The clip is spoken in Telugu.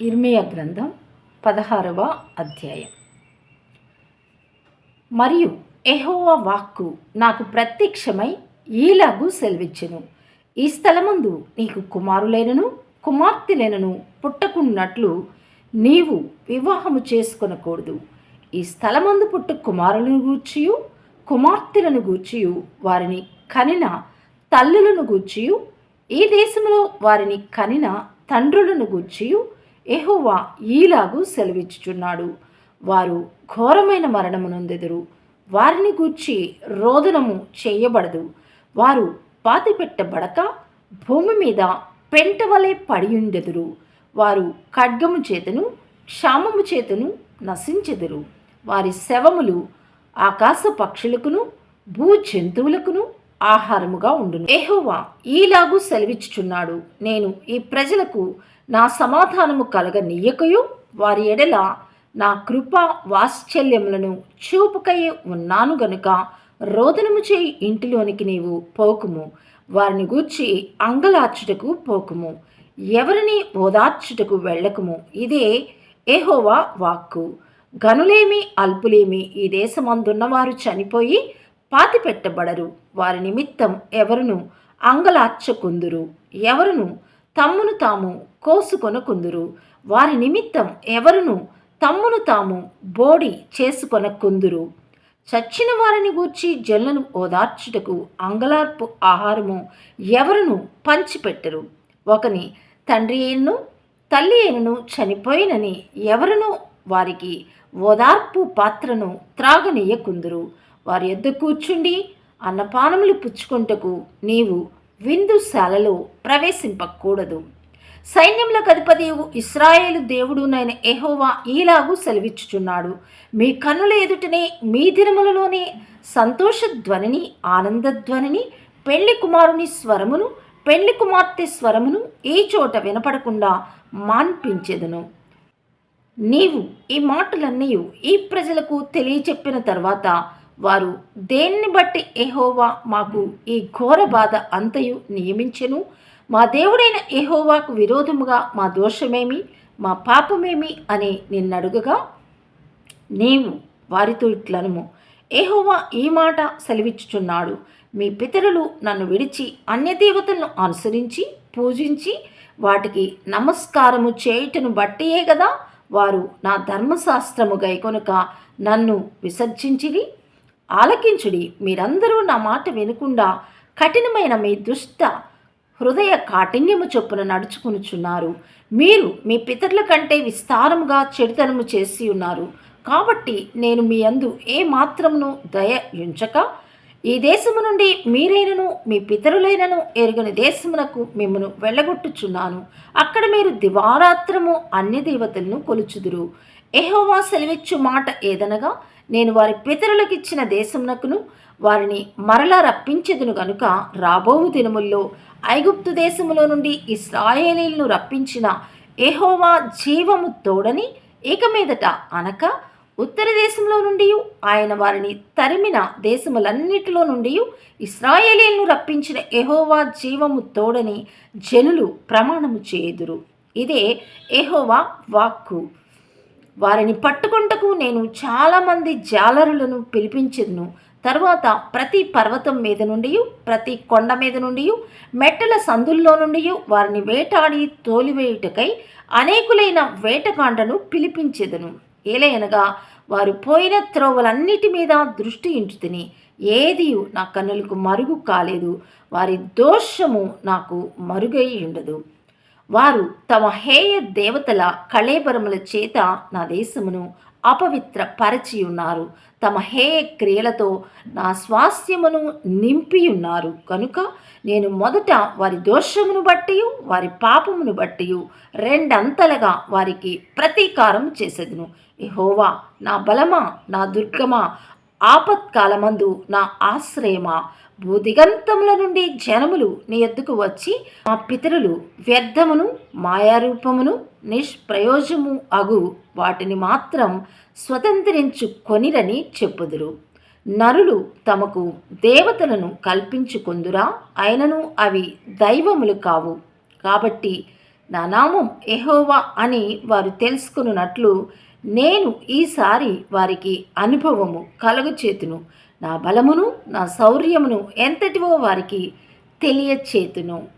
ఇర్మియా గ్రంథం పదహారవ అధ్యాయం. మరియు ఎహోవా వాక్కు నాకు ప్రత్యక్షమై ఈలాగు సెలవిచ్చెను. ఈ స్థలమందు నీకు కుమారులైనను కుమార్తెలైనను పుట్టకున్నట్లు నీవు వివాహము చేసుకొనకూడదు. ఈ స్థలమందు పుట్టు కుమారులను గూర్చియు కుమార్తెలను గూర్చియు వారిని కనిన తల్లులను గూర్చియు ఈ దేశంలో వారిని కనిన తండ్రులను గూర్చియు ఎహువా ఈలాగు సెలవిచ్చుచున్నాడు. వారు ఘోరమైన మరణమునందెదురు. వారిని గూర్చి రోదనము చేయబడదు. వారు పాతిపెట్టబడక భూమి మీద పెంట వలె పడియుండెదురు. వారు ఖడ్గము చేతను క్షామము చేతను నశించెదురు. వారి శవములు ఆకాశ పక్షులకును భూ జంతువులకును ఆహారముగా ఉండును. ఎహోవా ఈలాగు సెలవిచ్చుచున్నాడు. నేను ఈ ప్రజలకు నా సమాధానము కలగ నీయకయు వారి ఎడల నా కృప వాత్సల్యములను చూపుకై ఉన్నాను గనుక రోదనము చేయి ఇంటిలోనికి నీవు పోకుము. వారిని గూర్చి అంగలార్చుటకు పోకుము. ఎవరిని ఓదార్చుటకు వెళ్ళకుము. ఇదే ఎహోవా వాక్కు. గనులేమి అల్పులేమి ఈ దేశమందున్నవారు చనిపోయి పాతి పెట్టబడరు వారి నిమిత్తం ఎవరును అంగలార్చకుందురు? ఎవరును తమ్మును తాము కోసుకొనకుందురు వారి నిమిత్తం ఎవరును తమ్మును తాము బోడి చేసుకొనకుందురు చచ్చిన వారిని గూర్చి జల్లను ఓదార్చుటకు అంగలార్పు ఆహారము ఎవరును పంచిపెట్టరు. ఒకని తండ్రి అయినను తల్లి అయినను చనిపోయినని ఎవరును వారికి ఓదార్పు పాత్రను త్రాగనీయకుందురు. వారి యొద్ద కూర్చుండి అన్నపానములు పుచ్చుకొంటకు నీవు విందుశాలలో ప్రవేశింపకూడదు. సైన్యముల అధిపతి ఇస్రాయేలు దేవుడునైన ఎహోవా ఈలాగు సెలవిచ్చుచున్నాడు. మీ కన్నుల ఎదుటనే మీ దినములలోనే సంతోష ధ్వనిని ఆనందధ్వనిని పెళ్ళి కుమారుని స్వరమును పెళ్ళి కుమార్తె స్వరమును ఈ చోట వినపడకుండా మాన్పించెదను. నీవు ఈ మాటలన్నీ ఈ ప్రజలకు తెలియచెప్పిన తర్వాత వారు దేన్ని బట్టి ఎహోవా మాకు ఈ ఘోర బాధ అంతయు నియమించెను? మా దేవుడైన ఎహోవాకు విరోధముగా మా దోషమేమి? మా పాపమేమి? అని నిన్నడుగగా నీవు వారితో ఇట్లనుము. ఏహోవా ఈ మాట సెలవిచ్చుచున్నాడు. మీ పితరులు నన్ను విడిచి అన్యదేవతలను అనుసరించి పూజించి వాటికి నమస్కారము చేయుటను బట్టియే కదా వారు నా ధర్మశాస్త్రము గైకొనుక నన్ను విసర్జించిరి. ఆలకించుడి. మీరందరూ నా మాట వినకుండా కఠినమైన మీ దుష్ట హృదయ కాఠిన్యము చొప్పున నడుచుకునుచున్నారు. మీరు మీ పితరుల కంటే విస్తారముగా చెడుతనము చేసి ఉన్నారు. కాబట్టి నేను మీ అందు ఏ మాత్రమును దయ ఉంచక ఈ దేశము నుండి మీరైనను మీ పితరులైనను ఎరుగని దేశమునకు మిమ్మను వెళ్ళగొట్టుచున్నాను. అక్కడ మీరు దివారాత్రము అన్ని దేవతలను కొలుచుదురు. ఎహోవా సెలవిచ్చు మాట ఏదనగా నేను వారి పితరులకు ఇచ్చిన దేశమునకును వారిని మరలా రప్పించదును గనుక రాబోవు దినముల్లో ఐగుప్తు దేశములో నుండి ఇస్రాయేలీలను రప్పించిన ఎహోవా జీవము తోడని ఇక మీదట అనక ఉత్తర దేశంలో నుండి ఆయన వారిని తరిమిన దేశములన్నిటిలో నుండి ఇస్రాయేలీలను రప్పించిన ఎహోవా జీవము తోడని జనులు ప్రమాణము చేయుదురు. ఇదే ఎహోవా వాక్కు. వారిని పట్టుకుంటకు నేను చాలామంది జాలరులను పిలిపించదును. తరువాత ప్రతి పర్వతం మీద నుండి ప్రతి కొండ మీద నుండి మెట్టల సందుల్లో నుండి వారిని వేటాడి తోలివేయుటకై అనేకులైన వేటగాండను పిలిపించెదను. ఏలయనగా వారు పోయిన త్రోవలన్నిటి మీద దృష్టి ఇంచుతిని. ఏది నా కన్నులకు మరుగు కాలేదు వారి దోషము నాకు మరుగై ఉండదు వారు తమ హేయ దేవతల కళేబరముల చేత నా దేశమును అపవిత్ర పరచి ఉన్నారు తమ హేయ క్రియలతో నా స్వాస్థ్యమును నింపి ఉన్నారు కనుక నేను మొదట వారి దోషమును బట్టి వారి పాపమును బట్టి రెండంతలుగా వారికి ప్రతీకారం చేసేదును. ఎహోవా నా బలమా నా దుర్గమా ఆపత్కాలమందు నా ఆశ్రయమా? భూదిగంతముల నుండి జనములు నీ ఎద్దుకు వచ్చి మా పితరులు వ్యర్థమును మాయారూపమును నిష్ప్రయోజము అగు. వాటిని మాత్రం స్వతంత్రించుకొనిరని చెప్పుదురు. నరులు తమకు దేవతలను కల్పించుకొందురా. అయినను అవి దైవములు కావు. కాబట్టి నా నామం ఎహోవా అని వారు తెలుసుకున్నట్లు నేను ఈసారి వారికి అనుభవము కలుగచేతును. నా బలమును నా శౌర్యమును ఎంతటివో వారికి తెలియచేతును.